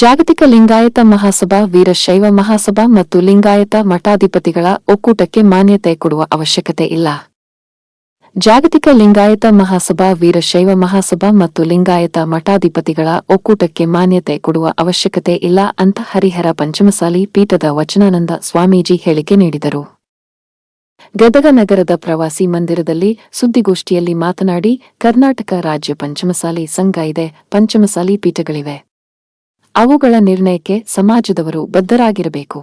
ಜಾಗತಿಕ ಲಿಂಗಾಯತ ಮಹಾಸಭಾ ವೀರಶೈವ ಮಹಾಸಭಾ ಮತ್ತು ಲಿಂಗಾಯತ ಮಠಾಧಿಪತಿಗಳ ಒಕ್ಕೂಟಕ್ಕೆ ಮಾನ್ಯತೆ ಕೊಡುವ ಅವಶ್ಯಕತೆ ಇಲ್ಲ. ಜಾಗತಿಕ ಲಿಂಗಾಯತ ಮಹಾಸಭಾ ವೀರಶೈವ ಮಹಾಸಭಾ ಮತ್ತು ಲಿಂಗಾಯತ ಮಠಾಧಿಪತಿಗಳ ಒಕ್ಕೂಟಕ್ಕೆ ಮಾನ್ಯತೆ ಕೊಡುವ ಅವಶ್ಯಕತೆ ಇಲ್ಲ ಅಂತ ಹರಿಹರ ಪಂಚಮಸಾಲಿ ಪೀಠದ ವಚನಾನಂದ ಸ್ವಾಮೀಜಿ ಹೇಳಿಕೆ ನೀಡಿದರು. ಗದಗ ನಗರದ ಪ್ರವಾಸಿ ಮಂದಿರದಲ್ಲಿ ಸುದ್ದಿಗೋಷ್ಠಿಯಲ್ಲಿ ಮಾತನಾಡಿ, ಕರ್ನಾಟಕ ರಾಜ್ಯ ಪಂಚಮಸಾಲಿ ಸಂಘ ಇದೆ, ಪಂಚಮಸಾಲಿ ಪೀಠಗಳಿವೆ. ಅವುಗಳ ನಿರ್ಣಯಕ್ಕೆ ಸಮಾಜದವರು ಬದ್ಧರಾಗಿರಬೇಕು.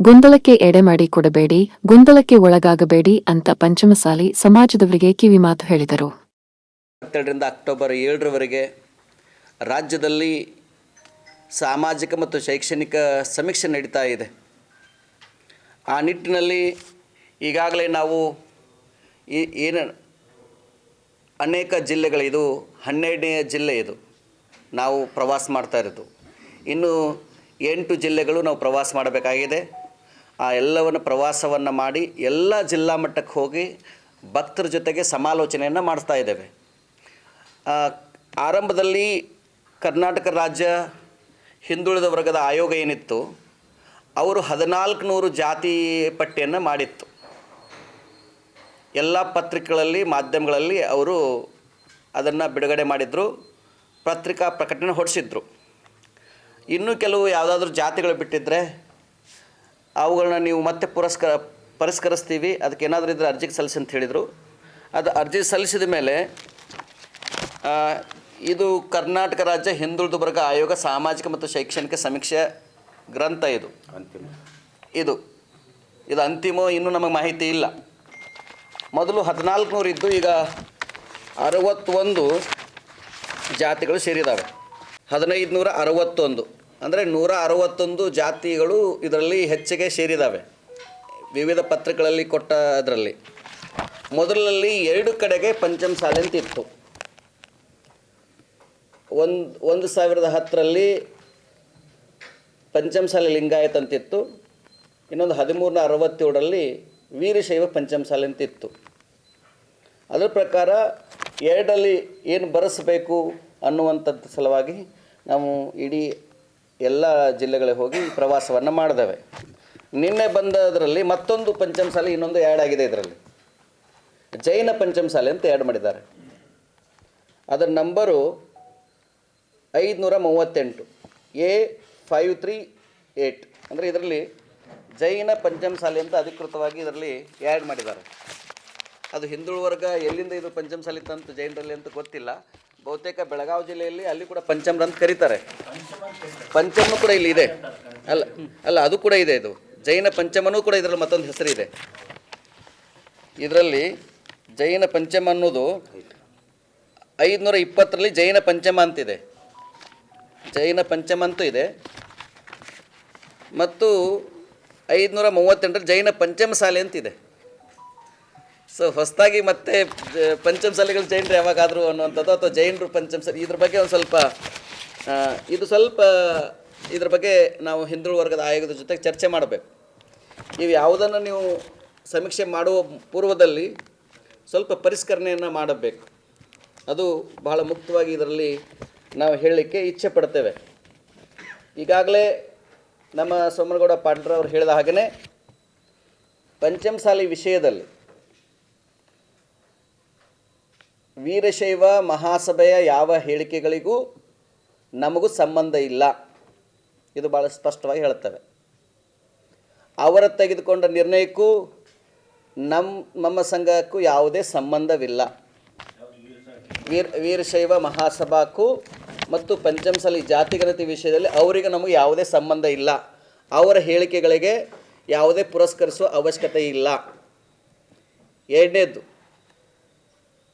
ಗೊಂದಲಕ್ಕೆ ಎಡೆಮಾಡಿ ಕೊಡಬೇಡಿ, ಗೊಂದಲಕ್ಕೆ ಒಳಗಾಗಬೇಡಿ ಅಂತ ಪಂಚಮಸಾಲಿ ಸಮಾಜದವರಿಗೆ ಕಿವಿಮಾತು ಹೇಳಿದರು. ಹತ್ತೆರಡರಿಂದ ಅಕ್ಟೋಬರ್ ಏಳರವರೆಗೆ ರಾಜ್ಯದಲ್ಲಿ ಸಾಮಾಜಿಕ ಮತ್ತು ಶೈಕ್ಷಣಿಕ ಸಮೀಕ್ಷೆ ನಡೀತಾ ಇದೆ. ಆ ನಿಟ್ಟಿನಲ್ಲಿ ಈಗಾಗಲೇ ನಾವು ಏನು ಅನೇಕ ಜಿಲ್ಲೆಗಳಿದು ಹನ್ನೆರಡನೆಯ ಜಿಲ್ಲೆ ಇದು. ನಾವು ಪ್ರವಾಸ ಮಾಡ್ತಾ ಇರೋದು. ಇನ್ನು ಎಂಟು ಜಿಲ್ಲೆಗಳು ನಾವು ಪ್ರವಾಸ ಮಾಡಬೇಕಾಗಿದೆ. ಆ ಎಲ್ಲವನ್ನು ಪ್ರವಾಸವನ್ನು ಮಾಡಿ ಎಲ್ಲ ಜಿಲ್ಲಾ ಮಟ್ಟಕ್ಕೆ ಹೋಗಿ ಭಕ್ತರ ಜೊತೆಗೆ ಸಮಾಲೋಚನೆಯನ್ನು ಮಾಡಿಸ್ತಾ ಇದ್ದೇವೆ. ಆರಂಭದಲ್ಲಿ ಕರ್ನಾಟಕ ರಾಜ್ಯ ಹಿಂದುಳಿದ ವರ್ಗದ ಆಯೋಗ ಏನಿತ್ತು, ಅವರು ಹದಿನಾಲ್ಕು ನೂರು ಜಾತಿ ಪಟ್ಟಿಯನ್ನು ಮಾಡಿತ್ತು. ಎಲ್ಲ ಪತ್ರಿಕೆಗಳಲ್ಲಿ, ಮಾಧ್ಯಮಗಳಲ್ಲಿ ಅವರು ಅದನ್ನು ಬಿಡುಗಡೆ ಮಾಡಿದರು. ಪತ್ರಿಕಾ ಪ್ರಕಟಣೆ ಹೊರಡಿಸಿದ್ರು ಇನ್ನೂ ಕೆಲವು ಯಾವುದಾದ್ರೂ ಜಾತಿಗಳು ಬಿಟ್ಟಿದ್ದರೆ ಅವುಗಳನ್ನ ನೀವು ಮತ್ತೆ ಪುರಸ್ಕಾರ ಪರಿಷ್ಕರಿಸ್ತೀವಿ. ಅದಕ್ಕೆ ಏನಾದರೂ ಇದ್ದರೆ ಅರ್ಜಿಗೆ ಸಲ್ಲಿಸಿ ಅಂತ ಹೇಳಿದರು. ಅದು ಅರ್ಜಿ ಸಲ್ಲಿಸಿದ ಮೇಲೆ ಇದು ಕರ್ನಾಟಕ ರಾಜ್ಯ ಹಿಂದುಳಿದ ವರ್ಗ ಆಯೋಗ ಸಾಮಾಜಿಕ ಮತ್ತು ಶೈಕ್ಷಣಿಕ ಸಮೀಕ್ಷೆ ಗ್ರಂಥ ಇದು. ಇದು. ಇದು ಅಂತಿಮ ಇನ್ನೂ ನಮಗೆ ಮಾಹಿತಿ ಇಲ್ಲ. ಮೊದಲು ಹದಿನಾಲ್ಕು ನೂರು ಇದ್ದು ಈಗ ಅರವತ್ತೊಂದು ಜಾತಿಗಳು ಸೇರಿದ್ದಾವೆ ಹದಿನೈದು ನೂರ ಅರವತ್ತೊಂದು ಅಂದರೆ ನೂರ ಅರವತ್ತೊಂದು ಜಾತಿಗಳು ಇದರಲ್ಲಿ ಹೆಚ್ಚಿಗೆ ಸೇರಿದ್ದಾವೆ ವಿವಿಧ ಪತ್ರಿಕೆಗಳಲ್ಲಿ ಕೊಟ್ಟ ಅದರಲ್ಲಿ. ಮೊದಲಲ್ಲಿ ಎರಡು ಕಡೆಗೆ ಪಂಚಮ ಸಾಲೆ ಅಂತ ಇತ್ತು ಒಂದು ಒಂದು ಸಾವಿರದ ಹತ್ತರಲ್ಲಿ ಪಂಚಮಸಾಲೆ ಲಿಂಗಾಯತ್ ಅಂತಿತ್ತು. ಇನ್ನೊಂದು ಹದಿಮೂರನ ಅರವತ್ತೇಳರಲ್ಲಿ ವೀರಶೈವ ಪಂಚಮಸಾಲೆ ಅಂತಿತ್ತು. ಅದರ ಪ್ರಕಾರ ಎರಡಲ್ಲಿ ಏನು ಬರೆಸಬೇಕು ಅನ್ನುವಂಥದ್ದು ಸಲುವಾಗಿ ನಾವು ಇಡೀ ಎಲ್ಲ ಜಿಲ್ಲೆಗಳಿಗೆ ಹೋಗಿ ಪ್ರವಾಸವನ್ನು ಮಾಡಿದ್ದೇವೆ. ನಿನ್ನೆ ಬಂದದರಲ್ಲಿ ಮತ್ತೊಂದು ಪಂಚಮಸಾಲೆ, ಇನ್ನೊಂದು ಆ್ಯಡ್ ಆಗಿದೆ ಇದರಲ್ಲಿ. ಜೈನ ಪಂಚಮಸಾಲೆ ಅಂತ ಆ್ಯಡ್ ಮಾಡಿದ್ದಾರೆ. ಅದರ ನಂಬರು ಐದುನೂರ ಮೂವತ್ತೆಂಟು ಎ ಫೈವ್ ತ್ರೀ ಏಯ್ಟ್ ಅಂದರೆ ಇದರಲ್ಲಿ ಜೈನ ಪಂಚಮಸಾಲೆ ಅಂತ ಅಧಿಕೃತವಾಗಿ ಇದರಲ್ಲಿ ಆ್ಯಡ್ ಮಾಡಿದ್ದಾರೆ. ಅದು ಹಿಂದುಳು ವರ್ಗ ಎಲ್ಲಿಂದ ಇದು ಪಂಚಮಸಾಲಿ ತಂತು ಜೈನರಲ್ಲಿ ಅಂತ ಗೊತ್ತಿಲ್ಲ. ಬಹುತೇಕ ಬೆಳಗಾವಿ ಜಿಲ್ಲೆಯಲ್ಲಿ ಅಲ್ಲಿ ಕೂಡ ಪಂಚಮ್ರ ಅಂತ ಕರೀತಾರೆ. ಪಂಚಮ ಕೂಡ ಇಲ್ಲಿ ಇದೆ. ಅಲ್ಲ ಅಲ್ಲ, ಅದು ಕೂಡ ಇದೆ ಇದು. ಜೈನ ಪಂಚಮನೂ ಕೂಡ ಇದರಲ್ಲಿ ಮತ್ತೊಂದು ಹೆಸರಿದೆ ಇದರಲ್ಲಿ ಜೈನ ಪಂಚಮ ಅನ್ನೋದು ಐದುನೂರ ಇಪ್ಪತ್ತರಲ್ಲಿ ಜೈನ ಪಂಚಮ ಅಂತಿದೆ. ಜೈನ ಪಂಚಮ ಅಂತೂ ಇದೆ. ಮತ್ತು ಐದುನೂರ ಮೂವತ್ತೆಂಟರಲ್ಲಿ ಜೈನ ಪಂಚಮ ಶಾಲೆ ಅಂತಿದೆ. ಸೊ ಹೊಸದಾಗಿ ಮತ್ತೆ ಪಂಚಮಸಾಲಿಗಳು ಜೈನರು ಯಾವಾಗಾದರೂ ಅನ್ನುವಂಥದ್ದು ಅಥವಾ ಜೈನರು ಪಂಚಮಸಾಲಿ ಇದ್ರ ಬಗ್ಗೆ ಒಂದು ಸ್ವಲ್ಪ ಇದು ಸ್ವಲ್ಪ, ಇದ್ರ ಬಗ್ಗೆ ನಾವು ಹಿಂದೂ ವರ್ಗದ ಆಯೋಗದ ಜೊತೆಗೆ ಚರ್ಚೆ ಮಾಡಬೇಕು. ಇವು ಯಾವುದನ್ನು ನೀವು ಸಮೀಕ್ಷೆ ಮಾಡುವ ಪೂರ್ವದಲ್ಲಿ ಸ್ವಲ್ಪ ಪರಿಷ್ಕರಣೆಯನ್ನು ಮಾಡಬೇಕು. ಅದು ಬಹಳ ಮುಕ್ತವಾಗಿ ಇದರಲ್ಲಿ ನಾವು ಹೇಳಲಿಕ್ಕೆ ಇಚ್ಛೆ ಪಡ್ತೇವೆ. ಈಗಾಗಲೇ ನಮ್ಮ ಸೋಮನಗೌಡ ಪಾಟೀಲ್ ಅವರು ಹೇಳಿದ ಹಾಗೆಯೇ ಪಂಚಮಸಾಲಿ ವಿಷಯದಲ್ಲಿ ವೀರಶೈವ ಮಹಾಸಭೆಯ ಯಾವ ಹೇಳಿಕೆಗಳಿಗೂ ನಮಗೂ ಸಂಬಂಧ ಇಲ್ಲ. ಇದು ಭಾಳ ಸ್ಪಷ್ಟವಾಗಿ ಹೇಳ್ತವೆ ಅವರ ತೆಗೆದುಕೊಂಡ ನಿರ್ಣಯಕ್ಕೂ ನಮ್ಮ ನಮ್ಮ ಸಂಘಕ್ಕೂ ಯಾವುದೇ ಸಂಬಂಧವಿಲ್ಲ. ವೀರ್, ವೀರಶೈವ ಮಹಾಸಭಾಕ್ಕೂ ಮತ್ತು ಪಂಚಮಸಾಲಿ ಜಾತಿಗಣತಿ ವಿಷಯದಲ್ಲಿ ಅವರಿಗೆ ನಮಗೆ ಯಾವುದೇ ಸಂಬಂಧ ಇಲ್ಲ. ಅವರ ಹೇಳಿಕೆಗಳಿಗೆ ಯಾವುದೇ ಪುರಸ್ಕರಿಸುವ ಅವಶ್ಯಕತೆ ಇಲ್ಲ. ಎರಡನೇದ್ದು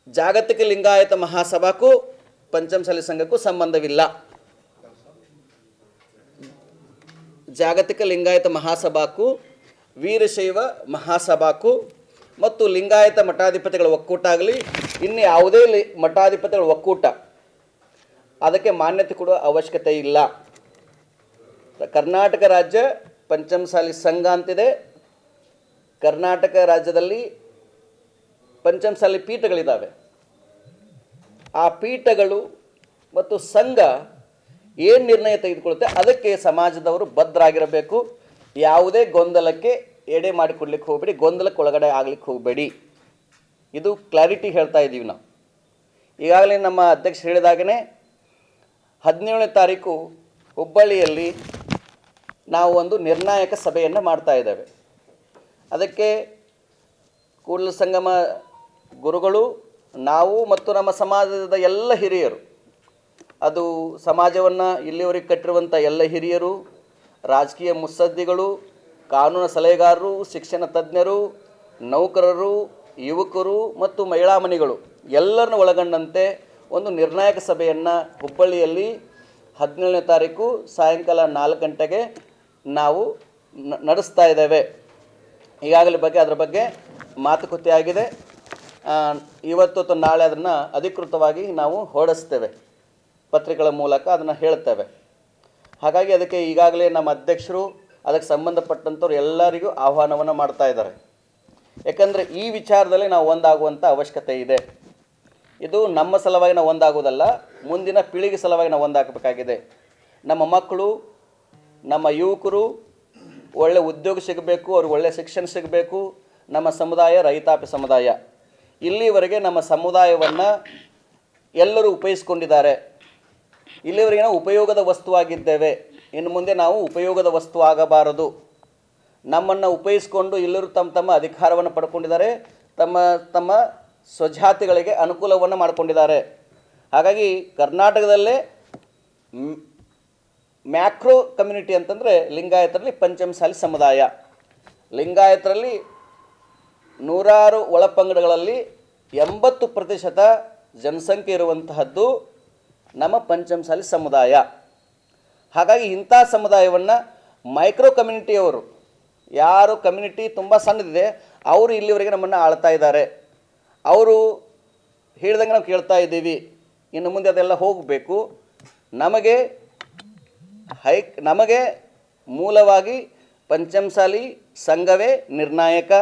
ಜಾಗತಿಕ ಲಿಂಗಾಯತ ಮಹಾಸಭಾಕ್ಕೂ ಪಂಚಮಸಾಲಿ ಸಂಘಕ್ಕೂ ಸಂಬಂಧವಿಲ್ಲ. ಜಾಗತಿಕ ಲಿಂಗಾಯತ ಮಹಾಸಭಾಕ್ಕೂ, ವೀರಶೈವ ಮಹಾಸಭಾಕ್ಕೂ ಮತ್ತು ಲಿಂಗಾಯತ ಮಠಾಧಿಪತಿಗಳ ಒಕ್ಕೂಟ ಆಗಲಿ ಇನ್ನು ಯಾವುದೇ ಲಿ, ಮಠಾಧಿಪತಿಗಳ ಒಕ್ಕೂಟ ಅದಕ್ಕೆ ಮಾನ್ಯತೆ ಕೊಡುವ ಅವಶ್ಯಕತೆ ಇಲ್ಲ. ಕರ್ನಾಟಕ ರಾಜ್ಯ ಪಂಚಮಸಾಲಿ ಸಂಘ ಅಂತಿದೆ. ಕರ್ನಾಟಕ ರಾಜ್ಯದಲ್ಲಿ ಪಂಚಮಸಾಲಿ ಪೀಠಗಳಿದ್ದಾವೆ ಆ ಪೀಠಗಳು ಮತ್ತು ಸಂಘ ಏನು ನಿರ್ಣಯ ತೆಗೆದುಕೊಳ್ಳುತ್ತೆ? ಅದಕ್ಕೆ ಸಮಾಜದವರು ಭದ್ರಾಗಿರಬೇಕು. ಯಾವುದೇ ಗೊಂದಲಕ್ಕೆ ಎಡೆ ಮಾಡಿಕೊಡ್ಲಿಕ್ಕೆ ಹೋಗಬೇಡಿ, ಗೊಂದಲಕ್ಕೆ ಒಳಗಡೆ ಆಗ್ಲಿಕ್ಕೆ ಹೋಗಬೇಡಿ. ಇದು ಕ್ಲಾರಿಟಿ ಹೇಳ್ತಾ ಇದ್ದೀವಿ ನಾವು. ಈಗಾಗಲೇ ನಮ್ಮ ಅಧ್ಯಕ್ಷರು ಹೇಳಿದಾಗನೇ, ಹದಿನೇಳನೇ ತಾರೀಕು ಹುಬ್ಬಳ್ಳಿಯಲ್ಲಿ ನಾವು ಒಂದು ನಿರ್ಣಾಯಕ ಸಭೆಯನ್ನು ಮಾಡ್ತಾ ಇದ್ದೇವೆ. ಅದಕ್ಕೆ ಕೂಡಲ ಸಂಗಮ ಗುರುಗಳು, ನಾವು ಮತ್ತು ನಮ್ಮ ಸಮಾಜದ ಎಲ್ಲ ಹಿರಿಯರು. ಅದು ಸಮಾಜವನ್ನು ಇಲ್ಲಿವರೆಗೆ ಕಟ್ಟಿರುವಂಥ ಎಲ್ಲ ಹಿರಿಯರು, ರಾಜಕೀಯ ಮುಸದ್ದಿಗಳು ಕಾನೂನು ಸಲಹೆಗಾರರು, ಶಿಕ್ಷಣ ತಜ್ಞರು, ನೌಕರರು, ಯುವಕರು ಮತ್ತು ಮಹಿಳಾ ಮನೆಗಳು ಎಲ್ಲರನ್ನು ಒಳಗೊಂಡಂತೆ ಒಂದು ನಿರ್ಣಾಯಕ ಸಭೆಯನ್ನು ಹುಬ್ಬಳ್ಳಿಯಲ್ಲಿ ಹದಿನೇಳನೇ ತಾರೀಕು ಸಾಯಂಕಾಲ ನಾಲ್ಕು ಗಂಟೆಗೆ ನಾವು ನಡೆಸ್ತಾ ಇದ್ದೇವೆ. ಈಗಾಗಲೇ ಬಗ್ಗೆ ಅದರ ಬಗ್ಗೆ ಮಾತುಕತೆ ಆಗಿದೆ. ಇವತ್ತು ಅಥವಾ ನಾಳೆ ಅದನ್ನು ಅಧಿಕೃತವಾಗಿ ನಾವು ಹೊರಡಿಸ್ತೇವೆ. ಪತ್ರಿಕೆಗಳ ಮೂಲಕ ಅದನ್ನು ಹೇಳ್ತೇವೆ. ಹಾಗಾಗಿ ಅದಕ್ಕೆ ಈಗಾಗಲೇ ನಮ್ಮ ಅಧ್ಯಕ್ಷರು, ಅದಕ್ಕೆ ಸಂಬಂಧಪಟ್ಟಂಥವ್ರು ಎಲ್ಲರಿಗೂ ಆಹ್ವಾನವನ್ನು ಮಾಡ್ತಾ ಇದ್ದಾರೆ. ಯಾಕಂದರೆ ಈ ವಿಚಾರದಲ್ಲಿ ನಾವು ಒಂದಾಗುವಂಥ ಅವಶ್ಯಕತೆ ಇದೆ. ಇದು ನಮ್ಮ ಸಲುವಾಗಿ ನಾವು ಒಂದಾಗುವುದಲ್ಲ, ಮುಂದಿನ ಪೀಳಿಗೆ ಸಲುವಾಗಿ ನಾವು ಒಂದಾಗಬೇಕಾಗಿದೆ. ನಮ್ಮ ಮಕ್ಕಳು, ನಮ್ಮ ಯುವಕರು, ಒಳ್ಳೆ ಉದ್ಯೋಗ ಸಿಗಬೇಕು, ಅವ್ರಿಗೆ ಒಳ್ಳೆ ಶಿಕ್ಷಣ ಸಿಗಬೇಕು, ನಮ್ಮ ಸಮುದಾಯ, ರೈತಾಪಿ ಸಮುದಾಯ. ಇಲ್ಲಿವರೆಗೆ ನಮ್ಮ ಸಮುದಾಯವನ್ನು ಎಲ್ಲರೂ ಉಪಯೋಗಿಸ್ಕೊಂಡಿದ್ದಾರೆ. ಇಲ್ಲಿವರೆಗೆ ನಾವು ಉಪಯೋಗದ ವಸ್ತುವಾಗಿದ್ದೇವೆ. ಇನ್ನು ಮುಂದೆ ನಾವು ಉಪಯೋಗದ ವಸ್ತು ಆಗಬಾರದು. ನಮ್ಮನ್ನು ಉಪಯೋಗಿಸ್ಕೊಂಡು ಎಲ್ಲರೂ ತಮ್ಮ ತಮ್ಮ ಅಧಿಕಾರವನ್ನು ಪಡ್ಕೊಂಡಿದ್ದಾರೆ. ತಮ್ಮ ತಮ್ಮ ಸ್ವಜಾತಿಗಳಿಗೆ ಅನುಕೂಲವನ್ನು ಮಾಡಿಕೊಂಡಿದ್ದಾರೆ. ಹಾಗಾಗಿ ಕರ್ನಾಟಕದಲ್ಲೇ ಮ್ಯಾಕ್ರೋ ಕಮ್ಯುನಿಟಿ ಅಂತಂದರೆ ಲಿಂಗಾಯತರಲ್ಲಿ ಪಂಚಮಸಾಲಿ ಸಮುದಾಯ. ಲಿಂಗಾಯತರಲ್ಲಿ ನೂರಾರು ಒಳಪಂಗಡಗಳಲ್ಲಿ ಎಂಬತ್ತು ಪ್ರತಿಶತ ಜನಸಂಖ್ಯೆ ಇರುವಂತಹದ್ದು ನಮ್ಮ ಪಂಚಮಸಾಲಿ ಸಮುದಾಯ. ಹಾಗಾಗಿ ಇಂಥ ಸಮುದಾಯವನ್ನು ಮೈಕ್ರೋ ಕಮ್ಯುನಿಟಿಯವರು ಯಾರು ಕಮ್ಯುನಿಟಿ ತುಂಬ ಸಣ್ಣದಿದೆ, ಅವರು ಇಲ್ಲಿವರೆಗೆ ನಮ್ಮನ್ನು ಆಳ್ತಾ ಇದ್ದಾರೆ. ಅವರು ಹೇಳ್ದಂಗೆ ನಾವು ಕೇಳ್ತಾ ಇದ್ದೀವಿ, ಇನ್ನು ಮುಂದೆ ಅದೆಲ್ಲ ಹೋಗಬೇಕು. ನಮಗೆ ಹೈ, ನಮಗೆ ಮೂಲವಾಗಿ ಪಂಚಮಸಾಲಿ ಸಂಘವೇ ನಿರ್ಣಾಯಕ.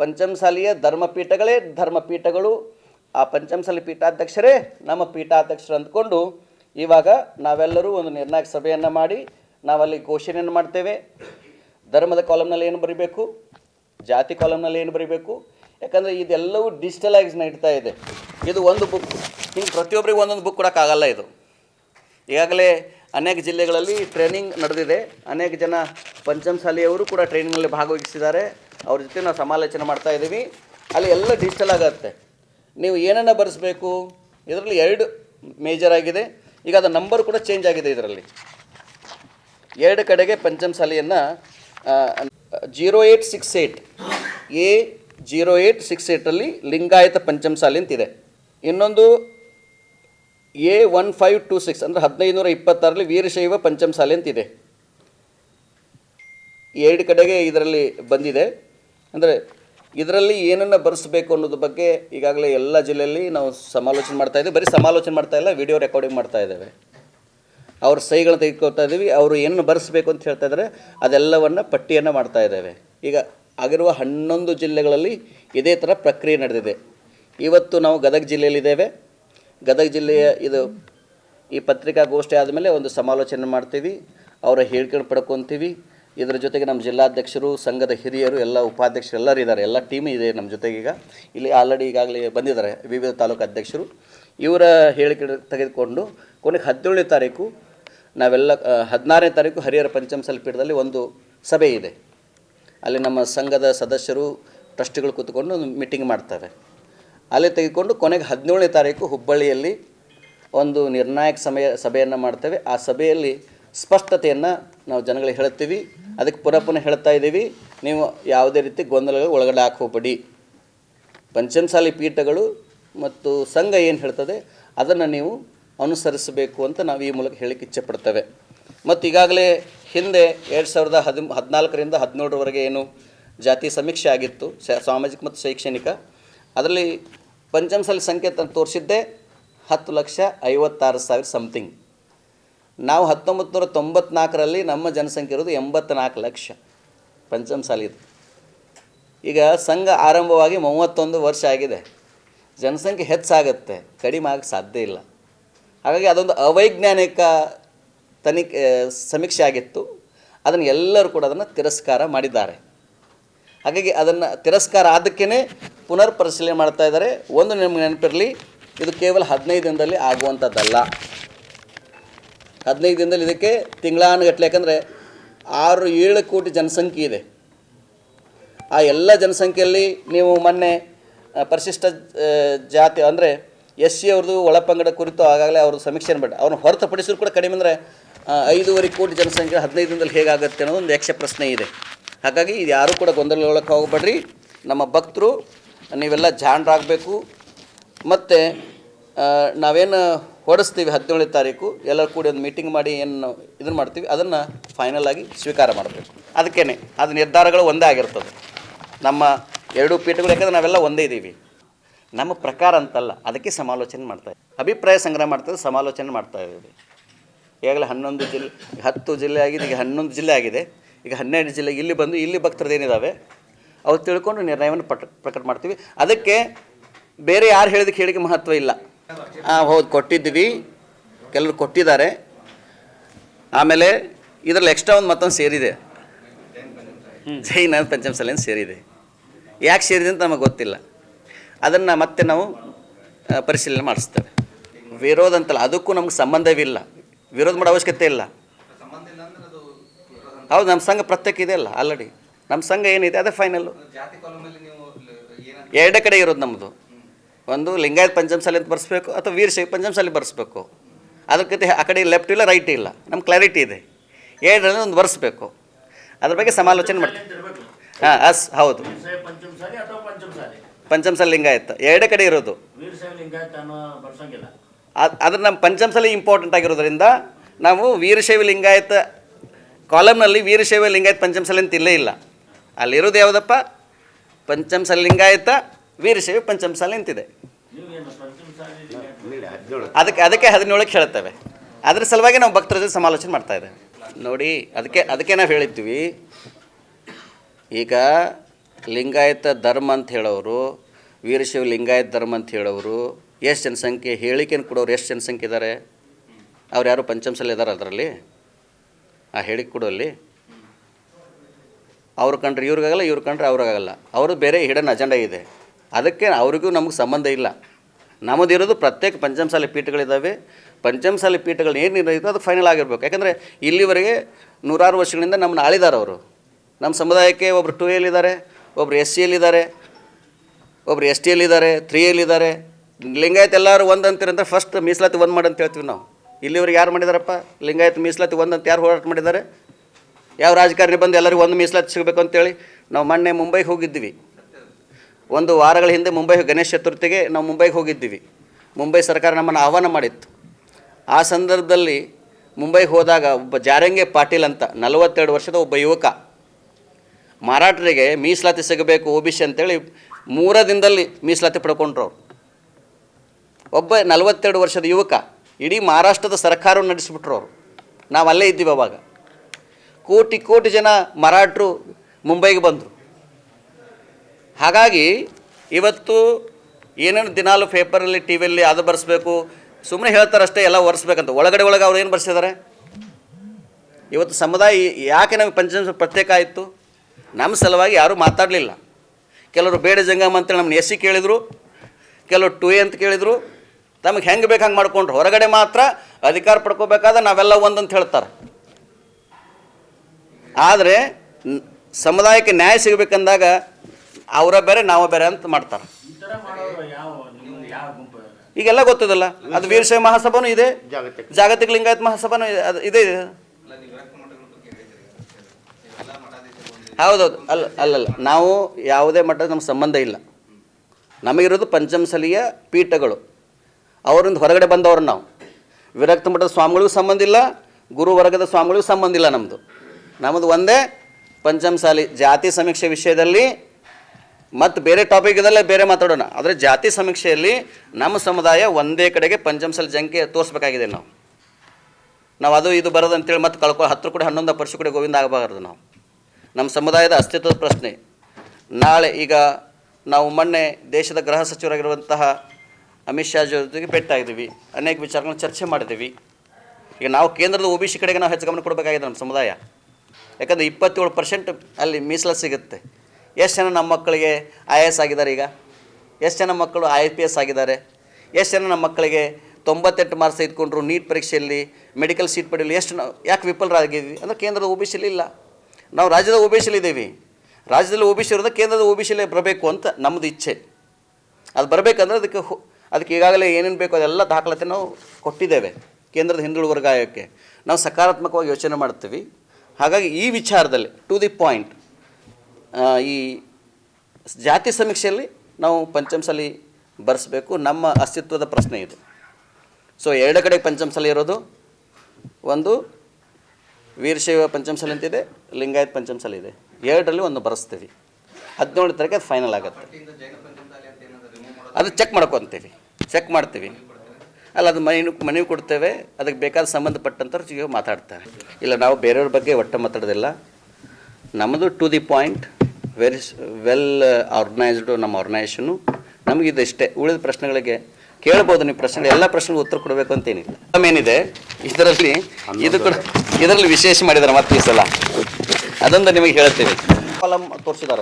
ಪಂಚಮಸಾಲಿಯ ಧರ್ಮಪೀಠಗಳೇ ಧರ್ಮಪೀಠಗಳು. ಆ ಪಂಚಮಸಾಲಿ ಪೀಠಾಧ್ಯಕ್ಷರೇ ನಮ್ಮ ಪೀಠಾಧ್ಯಕ್ಷರು ಅಂದ್ಕೊಂಡು ಇವಾಗ ನಾವೆಲ್ಲರೂ ಒಂದು ನಿರ್ಣಾಯಕ ಸಭೆಯನ್ನು ಮಾಡಿ ನಾವಲ್ಲಿ ಘೋಷಣೆಯನ್ನು ಮಾಡ್ತೇವೆ. ಧರ್ಮದ ಕಾಲಮ್ನಲ್ಲಿ ಏನು ಬರೀಬೇಕು? ಜಾತಿ ಕಾಲಮ್ನಲ್ಲಿ ಏನು ಬರೀಬೇಕು? ಯಾಕಂದರೆ ಇದೆಲ್ಲವೂ ಡಿಜಿಟಲೈಸ್ ನಡೀತಾ ಇದೆ. ಇದು ಒಂದು ಬುಕ್ ಹಿಂಗೆ ಪ್ರತಿಯೊಬ್ಬರಿಗೂ ಒಂದೊಂದು ಬುಕ್ ಕೊಡೋಕ್ಕಾಗಲ್ಲ ಇದು. ಈಗಾಗಲೇ ಅನೇಕ ಜಿಲ್ಲೆಗಳಲ್ಲಿ ಟ್ರೈನಿಂಗ್ ನಡೆದಿದೆ. ಅನೇಕ ಜನ ಪಂಚಮಸಾಲಿಯವರು ಕೂಡ ಟ್ರೈನಿಂಗ್ನಲ್ಲಿ ಭಾಗವಹಿಸಿದ್ದಾರೆ. ಅವ್ರ ಜೊತೆ ನಾವು ಸಮಾಲೋಚನೆ ಮಾಡ್ತಾ ಇದ್ದೀವಿ. ಅಲ್ಲಿ ಎಲ್ಲ ಡಿಜಿಟಲ್ ಆಗುತ್ತೆ. ನೀವು ಏನನ್ನು ಬರೆಸ್ಬೇಕು? ಇದರಲ್ಲಿ ಎರಡು ಮೇಜರ್ ಆಗಿದೆ. ಈಗ ಅದು ನಂಬರ್ ಕೂಡ ಚೇಂಜ್ ಆಗಿದೆ ಇದರಲ್ಲಿ. ಎರಡು ಕಡೆಗೆ ಪಂಚಮಸಾಲಿಯನ್ನು zero eight six eight A zero eight six ಏಯ್ಟಲ್ಲಿ Lingayat Panchamasali ಅಂತಿದೆ. ಇನ್ನೊಂದು A one five two six ಅಂದರೆ ಹದಿನೈದು ನೂರ ಇಪ್ಪತ್ತಾರರಲ್ಲಿ ವೀರಶೈವ ಪಂಚಮಸಾಲಿ ಅಂತಿದೆ. ಎರಡು ಕಡೆಗೆ ಇದರಲ್ಲಿ ಬಂದಿದೆ. ಅಂದರೆ ಇದರಲ್ಲಿ ಏನನ್ನು ಬರೆಸಬೇಕು ಅನ್ನೋದ್ರ ಬಗ್ಗೆ ಈಗಾಗಲೇ ಎಲ್ಲ ಜಿಲ್ಲೆಯಲ್ಲಿ ನಾವು ಸಮಾಲೋಚನೆ ಮಾಡ್ತಾ ಇದ್ದೀವಿ. ಬರೀ ಸಮಾಲೋಚನೆ ಮಾಡ್ತಾ ಇಲ್ಲ ವಿಡಿಯೋ ರೆಕಾರ್ಡಿಂಗ್ ಮಾಡ್ತಾ ಇದ್ದೇವೆ. ಅವ್ರ ಸಹಿಗಳನ್ನ ತೆಗೆದುಕೊಳ್ತಾ ಇದ್ದೀವಿ. ಅವರು ಏನು ಬರೆಸಬೇಕು ಅಂತ ಹೇಳ್ತಾ ಇದ್ದಾರೆ, ಅದೆಲ್ಲವನ್ನು ಪಟ್ಟಿಯನ್ನು ಮಾಡ್ತಾ ಇದ್ದೇವೆ. ಈಗ ಆಗಿರುವ ಹನ್ನೊಂದು ಜಿಲ್ಲೆಗಳಲ್ಲಿ ಇದೇ ಥರ ಪ್ರಕ್ರಿಯೆ ನಡೆದಿದೆ. ಇವತ್ತು ನಾವು ಗದಗ ಜಿಲ್ಲೆಯಲ್ಲಿದ್ದೇವೆ ಗದಗ ಜಿಲ್ಲೆಯ ಇದು ಈ ಪತ್ರಿಕಾಗೋಷ್ಠಿ ಆದಮೇಲೆ ಒಂದು ಸಮಾಲೋಚನೆ ಮಾಡ್ತೀವಿ. ಅವರ ಹೇಳಿಕೆಗಳು ಪಡ್ಕೊತೀವಿ. ಇದರ ಜೊತೆಗೆ ನಮ್ಮ ಜಿಲ್ಲಾಧ್ಯಕ್ಷರು, ಸಂಘದ ಹಿರಿಯರು, ಎಲ್ಲ ಉಪಾಧ್ಯಕ್ಷರು ಎಲ್ಲರೂ ಇದ್ದಾರೆ. ಎಲ್ಲ ಟೀಮ್ ಇದೆ ನಮ್ಮ ಜೊತೆಗೆ ಈಗ. ಇಲ್ಲಿ ಆಲ್ರೆಡಿ ಈಗಾಗಲೇ ಬಂದಿದ್ದಾರೆ ವಿವಿಧ ತಾಲೂಕು ಅಧ್ಯಕ್ಷರು. ಇವರ ಹೇಳಿಕೆ ತೆಗೆದುಕೊಂಡು ಕೊನೆಗೆ ಹದಿನೇಳನೇ ತಾರೀಕು ನಾವೆಲ್ಲ ಹದಿನಾರನೇ ತಾರೀಕು ಹರಿಹರ ಪಂಚಮಸಲ್ ಪೀಠದಲ್ಲಿ ಒಂದು ಸಭೆ ಇದೆ. ಅಲ್ಲಿ ನಮ್ಮ ಸಂಘದ ಸದಸ್ಯರು, ಟ್ರಸ್ಟಿಗಳು ಕೂತ್ಕೊಂಡು ಒಂದು ಮೀಟಿಂಗ್ ಮಾಡ್ತಾರೆ ಅಲ್ಲಿ ತೆಗೆದುಕೊಂಡು ಕೊನೆಗೆ ಹದಿನೇಳನೇ ತಾರೀಕು ಹುಬ್ಬಳ್ಳಿಯಲ್ಲಿ ಒಂದು ನಿರ್ಣಾಯಕ ಸಮಯ, ಸಭೆಯನ್ನು ಮಾಡ್ತೇವೆ. ಆ ಸಭೆಯಲ್ಲಿ ಸ್ಪಷ್ಟತೆಯನ್ನು ನಾವು ಜನಗಳಿಗೆ ಹೇಳ್ತೀವಿ ಅದಕ್ಕೆ ಪುನಃ ಹೇಳ್ತಾ ಇದ್ದೀವಿ, ನೀವು ಯಾವುದೇ ರೀತಿ ಗೊಂದಲಗಳು ಒಳಗಡೆ ಹಾಕೋಬೇಡಿ ಪಂಚಮಸಾಲಿ ಪೀಠಗಳು ಮತ್ತು ಸಂಘ ಏನು ಹೇಳ್ತದೆ, ಅದನ್ನು ನೀವು ಅನುಸರಿಸಬೇಕು ಅಂತ ನಾವು ಈ ಮೂಲಕ ಹೇಳಿಕ್ಕೆ ಇಚ್ಛೆಪಡ್ತೇವೆ. ಮತ್ತು ಈಗಾಗಲೇ ಹಿಂದೆ ಎರಡು ಸಾವಿರದ ಹದಿ ಹದಿನಾಲ್ಕರಿಂದ ಹದಿನೇಳರವರೆಗೆ ಏನು ಜಾತಿ ಸಮೀಕ್ಷೆ ಆಗಿತ್ತು ಸಾಮಾಜಿಕ ಮತ್ತು ಶೈಕ್ಷಣಿಕ. ಅದರಲ್ಲಿ ಪಂಚಮಸಾಲಿ ಸಂಖ್ಯೆ ತೋರಿಸಿದ್ದೇ ಹತ್ತು ಲಕ್ಷ ಐವತ್ತಾರು ಸಾವಿರ ಸಮಥಿಂಗ್ ನಾವು ಹತ್ತೊಂಬತ್ತು ನೂರ ತೊಂಬತ್ನಾಲ್ಕರಲ್ಲಿ ನಮ್ಮ ಜನಸಂಖ್ಯೆ ಇರೋದು ಎಂಬತ್ನಾಲ್ಕು ಲಕ್ಷ. ಪಂಚಮ ಸಾಲಿದು ಈಗ ಸಂಘ ಆರಂಭವಾಗಿ ಮೂವತ್ತೊಂದು ವರ್ಷ ಆಗಿದೆ. ಜನಸಂಖ್ಯೆ ಹೆಚ್ಚಾಗತ್ತೆ, ಕಡಿಮೆ ಆಗಕ್ಕೆ ಸಾಧ್ಯ ಇಲ್ಲ. ಹಾಗಾಗಿ ಅದೊಂದು ಅವೈಜ್ಞಾನಿಕ ತನಿಖೆ ಸಮೀಕ್ಷೆ ಆಗಿತ್ತು. ಅದನ್ನು ಎಲ್ಲರೂ ಕೂಡ ಅದನ್ನು ತಿರಸ್ಕಾರ ಮಾಡಿದ್ದಾರೆ. ಹಾಗಾಗಿ ಅದನ್ನು ತಿರಸ್ಕಾರ ಆದಕ್ಕೇ ಪುನರ್ ಪರಿಶೀಲನೆ ಮಾಡ್ತಾ ಇದ್ದಾರೆ. ಒಂದು ನಿಮಗೆ ನೆನಪಿರಲಿ, ಇದು ಕೇವಲ ಹದಿನೈದು ದಿನದಲ್ಲಿ ಆಗುವಂಥದ್ದಲ್ಲ. ಹದಿನೈದು ದಿನದಲ್ಲಿ ಇದಕ್ಕೆ ತಿಂಗಳಾನುಗಟ್ಟಲೆ ಯಾಕಂದರೆ ಆರು ಏಳು ಕೋಟಿ ಜನಸಂಖ್ಯೆ ಇದೆ. ಆ ಎಲ್ಲ ಜನಸಂಖ್ಯೆಯಲ್ಲಿ ನೀವು ಮೊನ್ನೆ ಪರಿಶಿಷ್ಟ ಜಾತಿ, ಅಂದರೆ ಎಸ್ ಸಿ ಅವ್ರದ್ದು ಒಳಪಂಗಡ ಕುರಿತು ಆಗಾಗಲೇ ಅವರು ಸಮೀಕ್ಷೆ ಬಿಟ್ಟು ಅವ್ರನ್ನ ಹೊರತುಪಡಿಸಿದ್ರು ಕೂಡ ಕಡಿಮೆ ಅಂದರೆ ಐದೂವರೆ ಕೋಟಿ ಜನಸಂಖ್ಯೆ ಹದಿನೈದು ದಿನದಲ್ಲಿ ಹೇಗಾಗುತ್ತೆ ಅನ್ನೋದು ಒಂದು ಯಕ್ಷ ಪ್ರಶ್ನೆ ಇದೆ. ಹಾಗಾಗಿ ಇದು ಯಾರೂ ಕೂಡ ಗೊಂದಲಗೊಳ್ಳಕ್ಕೆ ಹೋಗಬೇಡ್ರಿ. ನಮ್ಮ ಭಕ್ತರು, ನೀವೆಲ್ಲ ಜಾಣರಾಗಬೇಕು. ಮತ್ತು ನಾವೇನು ಹೊಡಿಸ್ತೀವಿ ಹದಿನೇಳನೇ ತಾರೀಕು, ಎಲ್ಲರೂ ಕೂಡಿ ಒಂದು ಮೀಟಿಂಗ್ ಮಾಡಿ ಏನು ಇದನ್ನು ಮಾಡ್ತೀವಿ, ಅದನ್ನು ಫೈನಲ್ ಆಗಿ ಸ್ವೀಕಾರ ಮಾಡಬೇಕು. ಅದಕ್ಕೇ ಅದು ನಿರ್ಧಾರಗಳು ಒಂದೇ ಆಗಿರ್ತದೆ. ನಮ್ಮ ಎರಡೂ ಪೀಠಗಳು, ಯಾಕಂದ್ರೆ ನಾವೆಲ್ಲ ಒಂದೇ ಇದ್ದೀವಿ. ನಮ್ಮ ಪ್ರಕಾರ ಅಂತಲ್ಲ, ಅದಕ್ಕೆ ಸಮಾಲೋಚನೆ ಮಾಡ್ತಾ ಅಭಿಪ್ರಾಯ ಸಂಗ್ರಹ ಮಾಡ್ತಾ ಸಮಾಲೋಚನೆ ಮಾಡ್ತಾ ಇದ್ದೀವಿ. ಈಗಾಗಲೇ ಹನ್ನೊಂದು ಜಿಲ್ಲೆ ಹತ್ತು ಜಿಲ್ಲೆ ಆಗಿದೆ, ಈಗ ಹನ್ನೊಂದು ಜಿಲ್ಲೆ ಆಗಿದೆ. ಈಗ ಹನ್ನೆರಡು ಜಿಲ್ಲೆ, ಇಲ್ಲಿ ಬಂದು, ಇಲ್ಲಿ ಭಕ್ತರದ್ದು ಏನಿದ್ದಾವೆ ಅವು ತಿಳ್ಕೊಂಡು ನಿರ್ಣಯವನ್ನು ಪಟ್ ಪ್ರಕಟ ಮಾಡ್ತೀವಿ. ಅದಕ್ಕೆ ಬೇರೆ ಯಾರು ಹೇಳಿದಕ್ಕೆ ಹೇಳಿಕೆ ಮಹತ್ವ ಇಲ್ಲ. ಹಾಂ ಹೌದು ಕೊಟ್ಟಿದ್ದೀವಿ. ಕೆಲವರು ಕೊಟ್ಟಿದ್ದಾರೆ. ಆಮೇಲೆ ಇದರಲ್ಲಿ ಎಕ್ಸ್ಟ್ರಾ ಒಂದು ಮತ್ತೊಂದು ಸೇರಿದೆ. ಜೈನ ಪಂಚಮಸಾಲಿ ಅಂತ ಸೇರಿದೆ. ಯಾಕೆ ಸೇರಿದೆ ಅಂತ ನಮಗೆ ಗೊತ್ತಿಲ್ಲ. ಅದನ್ನು ಮತ್ತೆ ನಾವು ಪರಿಶೀಲನೆ ಮಾಡಿಸ್ತೇವೆ. ವಿರೋಧ ಅಂತಲ್ಲ ಅದಕ್ಕೂ ನಮ್ಗೆ ಸಂಬಂಧವಿಲ್ಲ. ವಿರೋಧ ಮಾಡೋ ಅವಶ್ಯಕತೆ ಇಲ್ಲ. ಹೌದು ನಮ್ಮ ಸಂಘ ಪ್ರತ್ಯೇಕ ಇದೆ ಅಲ್ಲ ಆಲ್ರೆಡಿ ನಮ್ಮ ಸಂಘ ಏನಿದೆ ಅದೇ ಫೈನಲ್ಲು ಎರಡೇ ಕಡೆ ಇರೋದು ನಮ್ಮದು ಒಂದು ಲಿಂಗಾಯತ್ ಪಂಚಮಸಾಲಿ ಅಂತ ಬರೆಸ್ಬೇಕು ಅಥವಾ ವೀರಶೈವ ಪಂಚಮಸಾಲಿ ಬರೆಸ್ಬೇಕು. ಅದಕ್ಕೆ ಆ ಕಡೆ ಲೆಫ್ಟ್ ಇಲ್ಲ ರೈಟ್ ಇಲ್ಲ. ನಮ್ಮ ಕ್ಲಾರಿಟಿ ಇದೆ. ಏಡ್ರಲ್ಲಿ ಒಂದು ಬರೆಸ್ಬೇಕು. ಅದ್ರ ಬಗ್ಗೆ ಸಮಾಲೋಚನೆ ಮಾಡ್ತೀವಿ. ಹಾಂ ಅಸ್ ಹೌದು. ಪಂಚಮಸಾಲಿ ಲಿಂಗಾಯತ್. ಎರಡೇ ಕಡೆ ಇರೋದು. ಅದ್ರ ನಮ್ಮ ಪಂಚಮಸಾಲಿ ಇಂಪಾರ್ಟೆಂಟ್ ಆಗಿರೋದ್ರಿಂದ ನಾವು ವೀರಶೈವ ಲಿಂಗಾಯತ ಕಾಲಮ್ನಲ್ಲಿ ವೀರಶೈವ ಲಿಂಗಾಯತ ಪಂಚಮಸಾಲಿ ಅಂತ ಇಲ್ಲೇ ಇಲ್ಲ. ಅಲ್ಲಿರೋದು ಯಾವುದಪ್ಪ? ಪಂಚಮಸಾಲಿ ಲಿಂಗಾಯತ ವೀರಶೈವ ಪಂಚಮಸಾಲಿ ಅಂತಿದೆ. ಅದಕ್ಕೆ ಅದಕ್ಕೆ ಹದಿನೇಳಕ್ಕೆ ಹೇಳ್ತೇವೆ. ಅದ್ರ ಸಲುವಾಗಿ ನಾವು ಭಕ್ತರ ಜೊತೆ ಸಮಾಲೋಚನೆ ಮಾಡ್ತಾ ಇದ್ದೇವೆ. ನೋಡಿ ಅದಕ್ಕೆ ಅದಕ್ಕೆ ನಾವು ಹೇಳಿದ್ವಿ. ಈಗ ಲಿಂಗಾಯತ ಧರ್ಮ ಅಂತ ಹೇಳೋರು ವೀರಶೈವ ಲಿಂಗಾಯತ ಧರ್ಮ ಅಂತ ಹೇಳೋರು ಎಷ್ಟು ಜನಸಂಖ್ಯೆ ಹೇಳಿಕೆನ ಕೊಡೋರು ಎಷ್ಟು ಜನಸಂಖ್ಯೆ ಇದ್ದಾರೆ ಅವ್ರು ಯಾರು ಪಂಚಮಸಲ್ಲಿ ಇದ್ದಾರೆ ಅದರಲ್ಲಿ? ಆ ಹೇಳಿಕೆ ಕೊಡೋಲ್ಲಿ? ಅವ್ರು ಕಂಡ್ರೆ ಇವ್ರಿಗಾಗಲ್ಲ ಇವ್ರು ಕಂಡ್ರೆ ಅವ್ರಿಗಾಗಲ್ಲ. ಅವರು ಬೇರೆ ಹಿಡನ್ ಅಜೆಂಡಾ ಇದೆ. ಅದಕ್ಕೆ ಅವ್ರಿಗೂ ನಮಗೆ ಸಂಬಂಧ ಇಲ್ಲ. ನಮ್ಮದಿರೋದು ಪ್ರತ್ಯೇಕ ಪಂಚಮಸಾಲಿ ಪೀಠಗಳಿದ್ದಾವೆ. ಪಂಚಮಸಾಲಿ ಪೀಠಗಳು ಏನು ನಿರ್ಣಯಿತೋ ಅದು ಫೈನಲ್ ಆಗಿರ್ಬೇಕು. ಯಾಕಂದರೆ ಇಲ್ಲಿವರೆಗೆ ನೂರಾರು ವರ್ಷಗಳಿಂದ ನಮ್ಮನ್ನ ಆಳಿದಾರೆ ಅವರು. ನಮ್ಮ ಸಮುದಾಯಕ್ಕೆ ಒಬ್ಬರು ಟು ಎಲ್ಲಿದ್ದಾರೆ ಒಬ್ಬರು ಎಸ್ ಸಿ ಎಲ್ಲಿದ್ದಾರೆ ಒಬ್ರು ಎಸ್ ಟಿ ಎಲ್ಲಿದ್ದಾರೆ ತ್ರೀ ಎಲ್ಲಿದ್ದಾರೆ ಲಿಂಗಾಯತ್ ಎಲ್ಲರೂ ಒಂದು ಅಂತಿರಂದ್ರೆ ಫಸ್ಟ್ ಮೀಸಲಾತಿ ಒಂದು ಮಾಡಿ ಅಂತ ಹೇಳ್ತೀವಿ ನಾವು. ಇಲ್ಲಿವರೆಗೆ ಯಾರು ಮಾಡಿದಾರಪ್ಪ? ಲಿಂಗಾಯತ್ ಮೀಸಲಾತಿ ಒಂದು ಅಂತ ಯಾರು ಹೋರಾಟ ಮಾಡಿದ್ದಾರೆ? ಯಾವ ರಾಜಕಾರಣಿ ಬಂದು ಎಲ್ಲರಿಗೂ ಒಂದು ಮೀಸಲಾತಿ ಸಿಗಬೇಕು ಅಂತೇಳಿ ನಾವು ಮೊನ್ನೆ ಮುಂಬೈಗೆ ಹೋಗಿದ್ವಿ. ಒಂದು ವಾರಗಳ ಹಿಂದೆ ಮುಂಬೈ ಗಣೇಶ ಚತುರ್ಥಿಗೆ ನಾವು ಮುಂಬೈಗೆ ಹೋಗಿದ್ದೀವಿ. ಮುಂಬೈ ಸರ್ಕಾರ ನಮ್ಮನ್ನು ಆಹ್ವಾನ ಮಾಡಿತ್ತು. ಆ ಸಂದರ್ಭದಲ್ಲಿ ಮುಂಬೈಗೆ ಹೋದಾಗ ಒಬ್ಬ ಜಾರಂಗೆ ಪಾಟೀಲ್ ಅಂತ ನಲವತ್ತೆರಡು ವರ್ಷದ ಒಬ್ಬ ಯುವಕ ಮಾರಾಟರಿಗೆ ಮೀಸಲಾತಿ ಸಿಗಬೇಕು ಒ ಬಿ ಸಿ ಅಂತೇಳಿ ಮೂರ ದಿನದಲ್ಲಿ ಮೀಸಲಾತಿ ಪಡ್ಕೊಂಡ್ರು ಅವರು. ಒಬ್ಬ ನಲವತ್ತೆರಡು ವರ್ಷದ ಯುವಕ ಇಡೀ ಮಹಾರಾಷ್ಟ್ರದ ಸರ್ಕಾರವನ್ನು ನಡೆಸಿಬಿಟ್ರು ಅವರು. ನಾವು ಅಲ್ಲೇ ಇದ್ದೀವಿ ಅವಾಗ. ಕೋಟಿ ಕೋಟಿ ಜನ ಮರಾಠರು ಮುಂಬೈಗೆ ಬಂದರು. ಹಾಗಾಗಿ ಇವತ್ತು ಏನೇನು ದಿನಾಲು ಪೇಪರಲ್ಲಿ ಟಿ ವಿಯಲ್ಲಿ ಅದು ಬರೆಸ್ಬೇಕು ಸುಮ್ಮನೆ ಹೇಳ್ತಾರಷ್ಟೇ ಎಲ್ಲ ಒರೆಸ್ಬೇಕಂತ. ಒಳಗಡೆ ಒಳಗೆ ಅವ್ರು ಏನು ಬರ್ಸಿದ್ದಾರೆ? ಇವತ್ತು ಸಮುದಾಯ ಯಾಕೆ ನಮಗೆ ಪಂಚಾಯತ್ ಪ್ರತ್ಯೇಕ ಆಯಿತು? ನಮ್ಮ ಸಲುವಾಗಿ ಯಾರೂ ಮಾತಾಡಲಿಲ್ಲ. ಕೆಲವರು ಬೇಡ ಜಂಗಮ ಅಂತೇಳಿ ನಮ್ಮನ್ನ ಎಸ್ ಸಿ ಕೇಳಿದರು, ಕೆಲವರು ಟು ಎ ಅಂತ ಕೇಳಿದರು, ತಮಗೆ ಹೆಂಗೆ ಬೇಕು ಹಂಗೆ ಮಾಡ್ಕೊಂಡ್ರು. ಹೊರಗಡೆ ಮಾತ್ರ ಅಧಿಕಾರ ಪಡ್ಕೋಬೇಕಾದ್ರೆ ನಾವೆಲ್ಲ ಒಂದಂತ ಹೇಳ್ತಾರೆ. ಆದರೆ ಸಮುದಾಯಕ್ಕೆ ನ್ಯಾಯ ಸಿಗಬೇಕಂದಾಗ ಅವರ ಬೇರೆ ನಾವು ಬೇರೆ ಅಂತ ಮಾಡ್ತಾರೆ. ಈಗೆಲ್ಲ ಗೊತ್ತದಲ್ಲ? ಅದು ವೀರಶೈವ ಮಹಾಸಭಾನು ಇದೆ. ಜಾಗತಿಕ. ಲಿಂಗಾಯತ್ ಮಹಾಸಭಾನು ಇದೆ ಅದು ಇದೆ ಇದೆ. ಹೌದೌದು. ಅಲ್ಲ ಅಲ್ಲಲ್ಲ. ನಾವು ಯಾವುದೇ ಮಠದ ನಮ್ಗೆ ಸಂಬಂಧ ಇಲ್ಲ. ನಮಗಿರೋದು ಪಂಚಮಸಲಿಯ ಪೀಠಗಳು. ಅವರಿಂದ ಹೊರಗಡೆ ಬಂದವರು ನಾವು. ವಿರಕ್ತ ಮಠದ ಸ್ವಾಮಿಗಳಿಗೂ ಸಂಬಂಧ ಇಲ್ಲ ಗುರು ವರ್ಗದ ಸ್ವಾಮಿಗಳಿಗೂ ಸಂಬಂಧ ಇಲ್ಲ ನಮ್ಮದು ನಮ್ಮದು ಒಂದೇ ಪಂಚಮಸಾಲಿ. ಜಾತಿ ಸಮೀಕ್ಷೆ ವಿಷಯದಲ್ಲಿ ಮತ್ತು ಬೇರೆ ಟಾಪಿಕ್ ಇದಲ್ಲೇ ಬೇರೆ ಮಾತಾಡೋಣ. ಆದರೆ ಜಾತಿ ಸಮೀಕ್ಷೆಯಲ್ಲಿ ನಮ್ಮ ಸಮುದಾಯ ಒಂದೇ ಕಡೆಗೆ ಪಂಚಮಸಲ್ ಜಂಕೆ ತೋರಿಸ್ಬೇಕಾಗಿದೆ ನಾವು. ನಾವು ಅದು ಇದು ಬರೋದು ಅಂತೇಳಿ ಮತ್ತೆ ಕಳ್ಕೊ ಹತ್ತು ಕೂಡ ಹನ್ನೊಂದು ಪರ್ಸು ಕೂಡ ಗೋವಿಂದ ಆಗಬಾರ್ದು ನಾವು. ನಮ್ಮ ಸಮುದಾಯದ ಅಸ್ತಿತ್ವದ ಪ್ರಶ್ನೆ. ನಾಳೆ ಈಗ ನಾವು ಮೊನ್ನೆ ದೇಶದ ಗೃಹ ಸಚಿವರಾಗಿರುವಂತಹ ಅಮಿತ್ ಶಾ ಜೊತೆಗೆ ಭೇಟಿಯಾಗಿದ್ದೀವಿ ಅನೇಕ ವಿಚಾರಗಳನ್ನ ಚರ್ಚೆ ಮಾಡಿದ್ದೀವಿ ಈಗ ನಾವು ಕೇಂದ್ರದ ಒ ಬಿ ಸಿ ಕಡೆಗೆ ನಾವು ಹೆಚ್ಚು ಗಮನ ಕೊಡಬೇಕಾಗಿದೆ ನಮ್ಮ ಸಮುದಾಯ. ಯಾಕಂದರೆ ಇಪ್ಪತ್ತೇಳು ಪರ್ಸೆಂಟ್ ಅಲ್ಲಿ ಮೀಸಲು ಸಿಗುತ್ತೆ. ಎಷ್ಟು ಜನ ನಮ್ಮ ಮಕ್ಕಳಿಗೆ ಐ ಎ ಎಸ್ ಆಗಿದ್ದಾರೆ ಈಗ? ಎಷ್ಟು ಜನ ಮಕ್ಕಳು ಐ ಪಿ ಎಸ್ ಆಗಿದ್ದಾರೆ? ಎಷ್ಟು ಜನ ನಮ್ಮ ಮಕ್ಕಳಿಗೆ ತೊಂಬತ್ತೆಂಟು ಮಾರ್ಕ್ಸ್ ಇದ್ಕೊಂಡ್ರು ನೀಟ್ ಪರೀಕ್ಷೆಯಲ್ಲಿ ಮೆಡಿಕಲ್ ಸೀಟ್ ಪಡೆಯಲು ಎಷ್ಟು ಯಾಕೆ ವಿಫಲರಾಗಿದ್ದೀವಿ? ಅಂದರೆ ಕೇಂದ್ರದ ಒ ಬಿ ಸಿಲಿ ಇಲ್ಲ. ನಾವು ರಾಜ್ಯದ ಒ ಬಿ ಸಿಲಿದ್ದೀವಿ ರಾಜ್ಯದಲ್ಲಿ ಒ ಬಿ ಸಿ ಇರೋದು ಕೇಂದ್ರದ ಒ ಬಿ ಸಿಲೇ ಬರಬೇಕು ಅಂತ ನಮ್ಮದು ಇಚ್ಛೆ. ಅದು ಬರಬೇಕಂದ್ರೆ ಅದಕ್ಕೆ ಅದಕ್ಕೆ ಈಗಾಗಲೇ ಏನೇನು ಬೇಕೋ ಅದೆಲ್ಲ ದಾಖಲಾತಿ ನಾವು ಕೊಟ್ಟಿದ್ದೇವೆ ಕೇಂದ್ರದ ಹಿಂದುಳಿದ ವರ್ಗ ಆಯೋಗಕ್ಕೆ. ನಾವು ಸಕಾರಾತ್ಮಕವಾಗಿ ಯೋಚನೆ ಮಾಡ್ತೀವಿ. ಹಾಗಾಗಿ ಈ ವಿಚಾರದಲ್ಲಿ ಟು ದಿ ಪಾಯಿಂಟ್ ಈ ಜಾತಿ ಸಮೀಕ್ಷೆಯಲ್ಲಿ ನಾವು ಪಂಚಮಸಲಿ ಬರೆಸಬೇಕು. ನಮ್ಮ ಅಸ್ತಿತ್ವದ ಪ್ರಶ್ನೆ ಇದು. ಸೊ ಎರಡು ಕಡೆ ಪಂಚಮಸಾಲಿ ಇರೋದು. ಒಂದು ವೀರಶೈವ ಪಂಚಮಸಾಲಿ ಅಂತಿದೆ, ಲಿಂಗಾಯತ್ ಪಂಚಮಸಲಿ ಇದೆ. ಎರಡರಲ್ಲಿ ಒಂದು ಬರೆಸ್ತೀವಿ. ಹದಿನೇಳು ತಾರೀಕು ಅದು ಫೈನಲ್ ಆಗುತ್ತೆ. ಅದು ಚೆಕ್ ಮಾಡ್ಕೊತೀವಿ ಚೆಕ್ ಮಾಡ್ತೀವಿ. ಅಲ್ಲ, ಅದು ಮನೆ ಮನವಿ ಕೊಡ್ತೇವೆ. ಅದಕ್ಕೆ ಬೇಕಾದ ಸಂಬಂಧಪಟ್ಟಂಥವ್ರು ಮಾತಾಡ್ತಾರೆ. ಇಲ್ಲ, ನಾವು ಬೇರೆಯವ್ರ ಬಗ್ಗೆ ಒಟ್ಟು ಮಾತಾಡೋದಿಲ್ಲ. ನಮ್ಮದು to the point very well organised ನಮ್ಮ ಆರ್ಗನೈಸೇಷನು ನಮಗೆ ಇಷ್ಟೇ. ಉಳಿದ ಪ್ರಶ್ನೆಗಳಿಗೆ ಕೇಳ್ಬೋದು ನೀವು ಪ್ರಶ್ನೆ ಎಲ್ಲ ಪ್ರಶ್ನೆಗೂ ಉತ್ತರ ಕೊಡಬೇಕು ಅಂತೇನಿಲ್ಲ ಏನಿದೆ? ಇದರಲ್ಲಿ ಇದು ಕೂಡ ಇದರಲ್ಲಿ ವಿಶೇಷ ಮಾಡಿದ್ದಾರೆ ಮತ್ತೆ ಈ ಸಲ. ಅದೊಂದು ನಿಮಗೆ ಹೇಳ್ತೀವಿ ಕಾಲಮ್ ತೋರಿಸಿದಾರ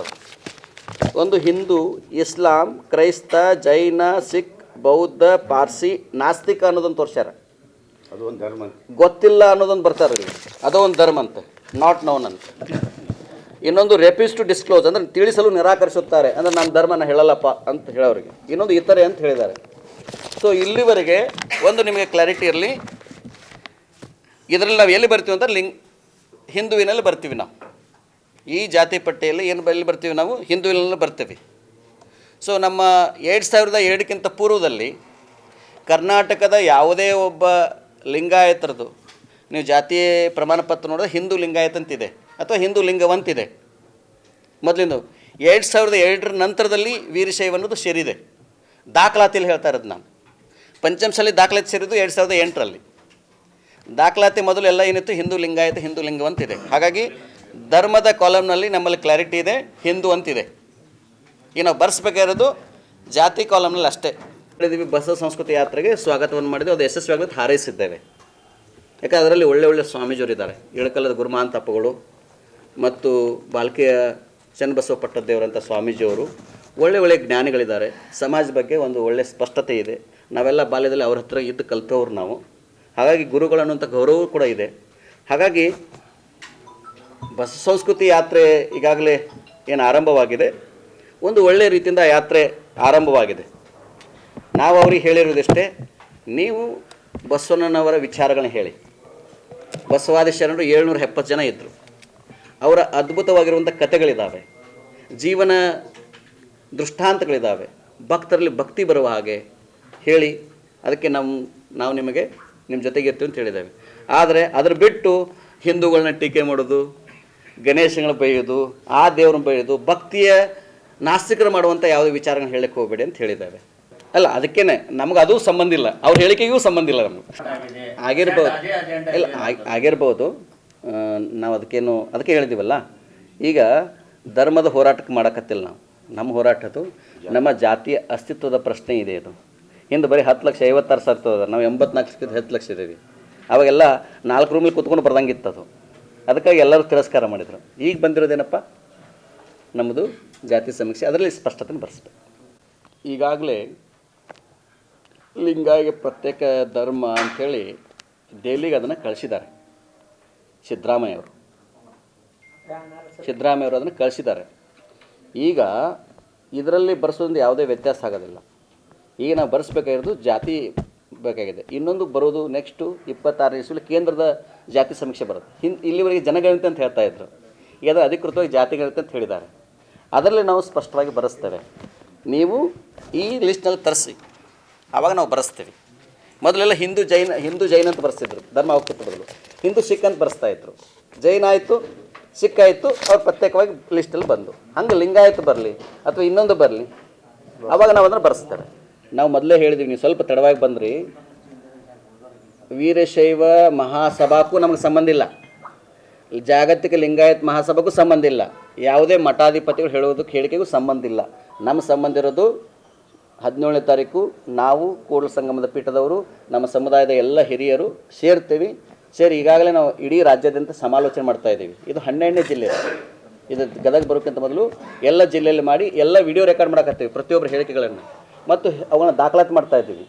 ಒಂದು ಹಿಂದೂ ಇಸ್ಲಾಂ ಕ್ರೈಸ್ತ ಜೈನ ಸಿಖ್ ಬೌದ್ಧ ಪಾರ್ಸಿ ನಾಸ್ತಿಕ ಅನ್ನೋದನ್ನು ತೋರಿಸ್ಯಾರ. ಅದು ಒಂದು ಧರ್ಮ ಗೊತ್ತಿಲ್ಲ ಅನ್ನೋದೊಂದು ಬರ್ತಾರೆ ಅದೊಂದು ಅದೋ ಒಂದು ಧರ್ಮ ಅಂತ. ನಾಟ್ ನೌನ್ ಅಂತ. ಇನ್ನೊಂದು ರೆಪ್ಯೂಸ್ ಟು ಡಿಸ್ಕ್ಲೋಸ್ ಅಂದ್ರೆ ತಿಳಿಸಲು ನಿರಾಕರಿಸುತ್ತಾರೆ. ಅಂದ್ರೆ ನಾನು ಧರ್ಮನ ಹೇಳಲ್ಲಪ್ಪ ಅಂತ ಹೇಳೋರಿಗೆ. ಇನ್ನೊಂದು ಇತರೆ ಅಂತ ಹೇಳಿದ್ದಾರೆ. ಸೊ ಇಲ್ಲಿವರೆಗೆ ಒಂದು ನಿಮಗೆ ಕ್ಲಾರಿಟಿ ಇರಲಿ. ಇದರಲ್ಲಿ ನಾವು ಎಲ್ಲಿ ಬರ್ತೀವಿ ಅಂತ ಲಿಂಗ್, ಹಿಂದುವಿನಲ್ಲಿ ಬರ್ತೀವಿ ನಾವು. ಈ ಜಾತಿ ಪಟ್ಟಿಯಲ್ಲಿ ಏನು ಎಲ್ಲಿ ಬರ್ತೀವಿ ನಾವು? ಹಿಂದುವಿನಲ್ಲಿ ಬರ್ತೀವಿ. ಸೊ ನಮ್ಮ ಎರಡು ಸಾವಿರದ ಎರಡಕ್ಕಿಂತ ಪೂರ್ವದಲ್ಲಿ ಕರ್ನಾಟಕದ ಯಾವುದೇ ಒಬ್ಬ ಲಿಂಗಾಯತರದು, ನೀವು ಜಾತಿ ಪ್ರಮಾಣ ಪತ್ರ ನೋಡಿದ್ರೆ ಹಿಂದೂ ಲಿಂಗಾಯತ ಅಂತಿದೆ. ಅಥವಾ ಹಿಂದೂ ಲಿಂಗವಂತಿದೆ. ಮೊದಲಿಂದು ಎರಡು ಸಾವಿರದ ಎರಡರ ನಂತರದಲ್ಲಿ ವೀರಶೈವ ಅನ್ನೋದು ಸೇರಿದೆ. ದಾಖಲಾತಿಯಲ್ಲಿ ಹೇಳ್ತಾ ಇರೋದು ನಾನು. ಪಂಚಮಸಾಲಿ ದಾಖಲಾತಿ ಸೇರಿದ್ದು ಎರಡು ಸಾವಿರದ ಎಂಟರಲ್ಲಿ. ದಾಖಲಾತಿ ಮೊದಲು ಎಲ್ಲ ಏನಿತ್ತು? ಹಿಂದೂ ಲಿಂಗಾಯತ ಹಿಂದೂ ಲಿಂಗವಂತಿದೆ. ಹಾಗಾಗಿ ಧರ್ಮದ ಕಾಲಮ್ನಲ್ಲಿ ನಮ್ಮಲ್ಲಿ ಕ್ಲಾರಿಟಿ ಇದೆ, ಹಿಂದೂ ಅಂತಿದೆ. ಈಗ ನಾವು ಬರ್ಸ್ಬೇಕಾಗಿರೋದು ಜಾತಿ ಕಾಲಮ್ನಲ್ಲಿ ಅಷ್ಟೇ. ಹೇಳಿದ್ವಿ, ಬಸವ ಸಂಸ್ಕೃತಿ ಯಾತ್ರೆಗೆ ಸ್ವಾಗತವನ್ನು ಮಾಡಿದ್ವಿ, ಅದು ಯಶಸ್ವಿಯಾಗಿ ಹಾರೈಸಿದ್ದೇವೆ. ಯಾಕಂದ್ರೆ ಅದರಲ್ಲಿ ಒಳ್ಳೆ ಒಳ್ಳೆ ಸ್ವಾಮೀಜಿಯವರು ಇದ್ದಾರೆ ಇಳಕಲ್ಲದ ಗುರುಮಾಂತಪ್ಪಗಳು ಮತ್ತು ಬಾಲ್ಕೆಯ ಚನ್ನಬಸವ ಪಟ್ಟದೇವರಂಥ ಸ್ವಾಮೀಜಿಯವರು ಒಳ್ಳೆ ಒಳ್ಳೆ ಜ್ಞಾನಿಗಳಿದ್ದಾರೆ. ಸಮಾಜ ಬಗ್ಗೆ ಒಂದು ಒಳ್ಳೆ ಸ್ಪಷ್ಟತೆ ಇದೆ. ನಾವೆಲ್ಲ ಬಾಲ್ಯದಲ್ಲಿ ಅವ್ರ ಹತ್ರ ಇದ್ದು ಕಲಿತವ್ರು ನಾವು. ಹಾಗಾಗಿ ಗುರುಗಳು ಅನ್ನುವಂಥ ಕೂಡ ಇದೆ. ಹಾಗಾಗಿ ಬಸ ಸಂಸ್ಕೃತಿ ಯಾತ್ರೆ ಈಗಾಗಲೇ ಏನು ಆರಂಭವಾಗಿದೆ. ಒಂದು ಒಳ್ಳೆಯ ರೀತಿಯಿಂದ ಯಾತ್ರೆ ಆರಂಭವಾಗಿದೆ. ನಾವು ಅವ್ರಿಗೆ ಹೇಳಿರೋದಿಷ್ಟೇ ನೀವು ಬಸವಣ್ಣನವರ ವಿಚಾರಗಳನ್ನ ಹೇಳಿ. ಬಸವಾದಿ ಶರಣರು ಏಳ್ನೂರ ಎಪ್ಪತ್ತು ಜನ ಇದ್ದರು ಅವರ ಅದ್ಭುತವಾಗಿರುವಂಥ ಕಥೆಗಳಿದ್ದಾವೆ ಜೀವನ ದೃಷ್ಟಾಂತಗಳಿದ್ದಾವೆ ಭಕ್ತರಲ್ಲಿ ಭಕ್ತಿ ಬರುವ ಹಾಗೆ ಹೇಳಿ ಅದಕ್ಕೆ ನಮ್ಮ ನಾವು ನಿಮಗೆ ನಿಮ್ಮ ಜೊತೆಗೆ ಇರ್ತೀವಿ ಅಂತ ಹೇಳಿದ್ದೇವೆ. ಆದರೆ ಅದ್ರ ಬಿಟ್ಟು ಹಿಂದೂಗಳನ್ನ ಟೀಕೆ ಮಾಡೋದು ಗಣೇಶಗಳ ಬೈಯೋದು ಆ ದೇವ್ರನ್ನ ಬೈಯೋದು ಭಕ್ತಿಯ ನಾಸ್ತಿಕರು ಮಾಡುವಂಥ ಯಾವುದೇ ವಿಚಾರಗಳನ್ನ ಹೇಳಕ್ಕೆ ಹೋಗಬೇಡಿ ಅಂತ ಹೇಳಿದ್ದೇವೆ. ಅಲ್ಲ ಅದಕ್ಕೇನೆ ನಮ್ಗೆ ಅದು ಸಂಬಂಧ ಇಲ್ಲ. ಅವ್ರ ಹೇಳಿಕೆಗೂ ಸಂಬಂಧ ಇಲ್ಲ ನಮ್ಗೆ. ಆಗಿರ್ಬೋದು. ಇಲ್ಲ ಆಗ್- ಆಗಿರ್ಬೋದು. ನಾವು ಅದಕ್ಕೇನು, ಅದಕ್ಕೆ ಹೇಳಿದ್ದೀವಲ್ಲ ಈಗ ಧರ್ಮದ ಹೋರಾಟಕ್ಕೆ ಮಾಡಕತ್ತಿಲ್ಲ ನಾವು. ನಮ್ಮ ಹೋರಾಟದ್ದು ನಮ್ಮ ಜಾತಿಯ ಅಸ್ತಿತ್ವದ ಪ್ರಶ್ನೆ ಇದೆ ಅದು. ಹಿಂದೆ ಬರೀ ಹತ್ತು ಲಕ್ಷ, ಐವತ್ತಾರು ಸಾವಿರ ತಗೋದ ನಾವು ಎಂಬತ್ನಾಲ್ಕು ಹತ್ತು ಲಕ್ಷ ಇದ್ದೀವಿ. ಅವಾಗೆಲ್ಲ ನಾಲ್ಕು ರೂಮಲ್ಲಿ ಕುತ್ಕೊಂಡು ಬರ್ದಂಗಿತ್ತು ಅದು. ಅದಕ್ಕಾಗಿ ಎಲ್ಲರೂ ತಿರಸ್ಕಾರ ಮಾಡಿದರು. ಈಗ ಬಂದಿರೋದೇನಪ್ಪ? ನಮ್ಮದು ಜಾತಿ ಸಮೀಕ್ಷೆ. ಅದರಲ್ಲಿ ಸ್ಪಷ್ಟತೆ ಬರೆಸ್ಬೇಕು. ಈಗಾಗಲೇ ಲಿಂಗಾಯಿಗೆ ಪ್ರತ್ಯೇಕ ಧರ್ಮ ಅಂಥೇಳಿ ದೆಹಲಿಗೆ ಅದನ್ನು ಕಳಿಸಿದ್ದಾರೆ. ಸಿದ್ದರಾಮಯ್ಯ ಅವರು ಸಿದ್ದರಾಮಯ್ಯ ಅವರು ಅದನ್ನು ಕಳಿಸಿದ್ದಾರೆ. ಈಗ ಇದರಲ್ಲಿ ಬರೆಸೋದ್ರಿಂದ ಯಾವುದೇ ವ್ಯತ್ಯಾಸ ಆಗೋದಿಲ್ಲ. ಈಗ ನಾವು ಬರೆಸ್ಬೇಕಾಗಿರೋದು ಜಾತಿ ಬೇಕಾಗಿದೆ. ಇನ್ನೊಂದು ಬರೋದು ನೆಕ್ಸ್ಟು ಇಪ್ಪತ್ತಾರನೇ ಇಸ್ವಿಲಿ ಕೇಂದ್ರದ ಜಾತಿ ಸಮೀಕ್ಷೆ ಬರುತ್ತೆ. ಹಿಂದ್ ಇಲ್ಲಿವರೆಗೆ ಜನಗಣತಿ ಅಂತ ಹೇಳ್ತಾ ಇದ್ರು. ಈಗ ಅದು ಅಧಿಕೃತವಾಗಿ ಜಾತಿ ಅಂತ ಹೇಳಿದ್ದಾರೆ. ಅದರಲ್ಲಿ ನಾವು ಸ್ಪಷ್ಟವಾಗಿ ಬರೆಸ್ತೇವೆ. ನೀವು ಈ ಲಿಸ್ಟ್ನಲ್ಲಿ ತರಿಸಿ. ಆವಾಗ ನಾವು ಬರೆಸ್ತೀವಿ. ಮೊದಲೆಲ್ಲ ಹಿಂದೂ ಜೈನ ಹಿಂದೂ ಜೈನ ಅಂತ ಬರೆಸ್ತಿದ್ರು, ಧರ್ಮ ಒಕ್ಕೂಟ ಹಿಂದೂ ಸಿಖ್ ಅಂತ ಬರೆಸ್ತಾ ಇದ್ರು. ಜೈನ ಆಯಿತು, ಸಿಖ್ ಆಯಿತು, ಅವ್ರು ಪ್ರತ್ಯೇಕವಾಗಿ ಲಿಸ್ಟಲ್ಲಿ ಬಂದು. ಹಂಗೆ ಲಿಂಗಾಯತ ಬರಲಿ, ಅಥವಾ ಇನ್ನೊಂದು ಬರಲಿ, ಅವಾಗ ನಾವು ಅಂದ್ರೆ ಬರೆಸ್ತಾರೆ. ನಾವು ಮೊದಲೇ ಹೇಳಿದ್ವಿ, ನೀವು ಸ್ವಲ್ಪ ತಡವಾಗಿ ಬಂದ್ರಿ. ವೀರಶೈವ ಮಹಾಸಭಾಕ್ಕೂ ನಮಗೆ ಸಂಬಂಧ ಇಲ್ಲ. ಜಾಗತಿಕ ಲಿಂಗಾಯತ್ ಮಹಾಸಭಾಕ್ಕೂ ಸಂಬಂಧ ಇಲ್ಲ. ಯಾವುದೇ ಮಠಾಧಿಪತಿಗಳು ಹೇಳುವುದಕ್ಕೆ ಹೇಳಿಕೆಗೂ ಸಂಬಂಧ ಇಲ್ಲ. ನಮ್ಮ ಸಂಬಂಧ ಇರೋದು ಹದಿನೇಳನೇ ತಾರೀಕು ನಾವು ಕೂಡಲ ಸಂಗಮದ ಪೀಠದವರು, ನಮ್ಮ ಸಮುದಾಯದ ಎಲ್ಲ ಹಿರಿಯರು ಸೇರ್ತೀವಿ. ಸೇರಿ ಈಗಾಗಲೇ ನಾವು ಇಡೀ ರಾಜ್ಯಾದ್ಯಂತ ಸಮಾಲೋಚನೆ ಮಾಡ್ತಾ ಇದ್ದೀವಿ. ಇದು ಹನ್ನೆರಡನೇ ಜಿಲ್ಲೆ. ಇದು ಗದಗ ಬರೋಕ್ಕಿಂತ ಮೊದಲು ಎಲ್ಲ ಜಿಲ್ಲೆಯಲ್ಲಿ ಮಾಡಿ ಎಲ್ಲ ವಿಡಿಯೋ ರೆಕಾರ್ಡ್ ಮಾಡಕತ್ತೀವಿ ಪ್ರತಿಯೊಬ್ಬರ ಹೇಳಿಕೆಗಳನ್ನು. ಮತ್ತು ಅವನ್ನ ದಾಖಲಾತಿ ಮಾಡ್ತಾ ಇದ್ದೀವಿ.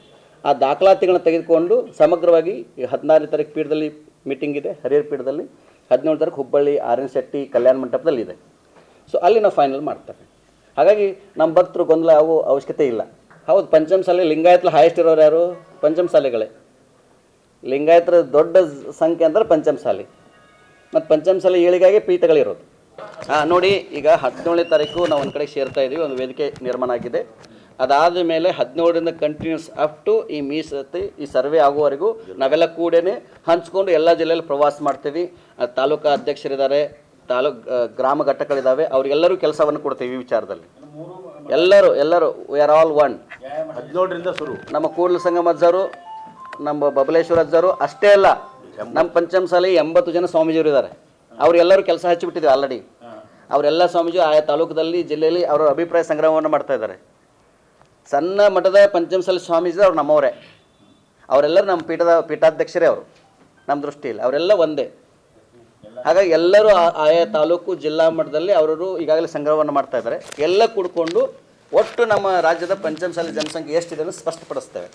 ಆ ದಾಖಲಾತಿಗಳನ್ನ ತೆಗೆದುಕೊಂಡು ಸಮಗ್ರವಾಗಿ ಈ ಹದಿನಾರನೇ ತಾರೀಕು ಪೀಠದಲ್ಲಿ ಮೀಟಿಂಗ್ ಇದೆ, ಹರಿಹರ ಪೀಠದಲ್ಲಿ. ಹದಿನೇಳು ತಾರೀಕು ಹುಬ್ಬಳ್ಳಿ, ಆರ್ ಎನ್ ಶೆಟ್ಟಿ ಕಲ್ಯಾಣ ಮಂಟಪದಲ್ಲಿ ಇದೆ ಸೊ ಅಲ್ಲಿ ನಾವು ಫೈನಲ್ ಮಾಡ್ತೇವೆ. ಹಾಗಾಗಿ ನಮ್ಮ ಭಕ್ತರು ಗೊಂದಲ ಆಗೋ ಅವಶ್ಯಕತೆ ಇಲ್ಲ. ಹೌದು ಪಂಚಮಸಾಲೆ ಲಿಂಗಾಯತ್ಲ ಹೈಯೆಸ್ಟ್ ಇರೋರು ಯಾರು? ಪಂಚಮಸಾಲೆಗಳೇ ಲಿಂಗಾಯತರ ದೊಡ್ಡ ಸಂಖ್ಯೆ ಅಂದರೆ ಪಂಚಮಸಾಲಿ ಮತ್ತು ಪಂಚಮಸಾಲಿ ಏಳಿಗಾಗಿ ಪೀಠಗಳಿರೋದು. ಹಾಂ ನೋಡಿ, ಈಗ ಹದಿನೇಳನೇ ತಾರೀಕು ನಾವು ಒಂದು ಕಡೆ ಸೇರ್ತಾ ಇದ್ದೀವಿ ಒಂದು ವೇದಿಕೆ ನಿರ್ಮಾಣ ಆಗಿದೆ. ಅದಾದ ಮೇಲೆ ಹದಿನೇಳರಿಂದ ಕಂಟಿನ್ಯೂಸ್ ಅಪ್ ಟು ಈ ಮೀಸತಿ, ಈ ಸರ್ವೆ ಆಗುವವರೆಗೂ ನಾವೆಲ್ಲ ಕೂಡೇ ಹಂಚ್ಕೊಂಡು ಎಲ್ಲ ಜಿಲ್ಲೆಯಲ್ಲಿ ಪ್ರವಾಸ ಮಾಡ್ತೀವಿ. ತಾಲೂಕಾ ಅಧ್ಯಕ್ಷರಿದ್ದಾರೆ ತಾಲೂಕ್ ಗ್ರಾಮ ಘಟಕಗಳಿದ್ದಾವೆ ಅವರಿಗೆಲ್ಲರೂ ಕೆಲಸವನ್ನು ಕೊಡ್ತೀವಿ ಈ ವಿಚಾರದಲ್ಲಿ. ಎಲ್ಲರೂ ಎಲ್ಲರೂ ವಿ ಆರ್ ಆಲ್ ಒನ್ ಹದಿನೇಳರಿಂದ ಶುರು. ನಮ್ಮ ಕೂಡಲ ಸಂಗಮ ಅಜ್ಜರು ನಮ್ಮ ಬಬಲೇಶ್ವರ ಅಜ್ಜರು ಅಷ್ಟೇ ಅಲ್ಲ ನಮ್ಮ ಪಂಚಮಸಾಲಿ ಎಂಬತ್ತು ಜನ ಸ್ವಾಮೀಜಿಯವರು ಇದ್ದಾರೆ. ಅವರೆಲ್ಲರೂ ಕೆಲಸ ಹಚ್ಚಿಬಿಟ್ಟಿದ್ದೀವಿ ಆಲ್ರೆಡಿ ಅವರೆಲ್ಲ ಸ್ವಾಮೀಜಿ ಆಯಾ ತಾಲೂಕದಲ್ಲಿ ಜಿಲ್ಲೆಯಲ್ಲಿ ಅವರ ಅಭಿಪ್ರಾಯ ಸಂಗ್ರಹವನ್ನು ಮಾಡ್ತಾ ಇದ್ದಾರೆ. ಸಣ್ಣ ಮಠದ ಪಂಚಮಸಾಲಿ ಸ್ವಾಮೀಜಿ ಅವ್ರು ನಮ್ಮವರೇ. ಅವರೆಲ್ಲರೂ ನಮ್ಮ ಪೀಠದ ಪೀಠಾಧ್ಯಕ್ಷರೇ ಅವರು. ನಮ್ಮ ದೃಷ್ಟಿಯಲ್ಲಿ ಅವರೆಲ್ಲ ಒಂದೇ. ಹಾಗಾಗಿ ಎಲ್ಲರೂ ಆಯಾ ತಾಲೂಕು ಜಿಲ್ಲಾ ಮಟ್ಟದಲ್ಲಿ ಅವರು ಈಗಾಗಲೇ ಸಂಗ್ರಹವನ್ನು ಮಾಡ್ತಾ ಇದ್ದಾರೆ. ಎಲ್ಲ ಕೂಡಿಕೊಂಡು ಒಟ್ಟು ನಮ್ಮ ರಾಜ್ಯದ ಪಂಚಮಸಾಲಿ ಜನಸಂಖ್ಯೆ ಎಷ್ಟಿದೆ ಅಂತ ಸ್ಪಷ್ಟಪಡಿಸ್ತೇವೆ.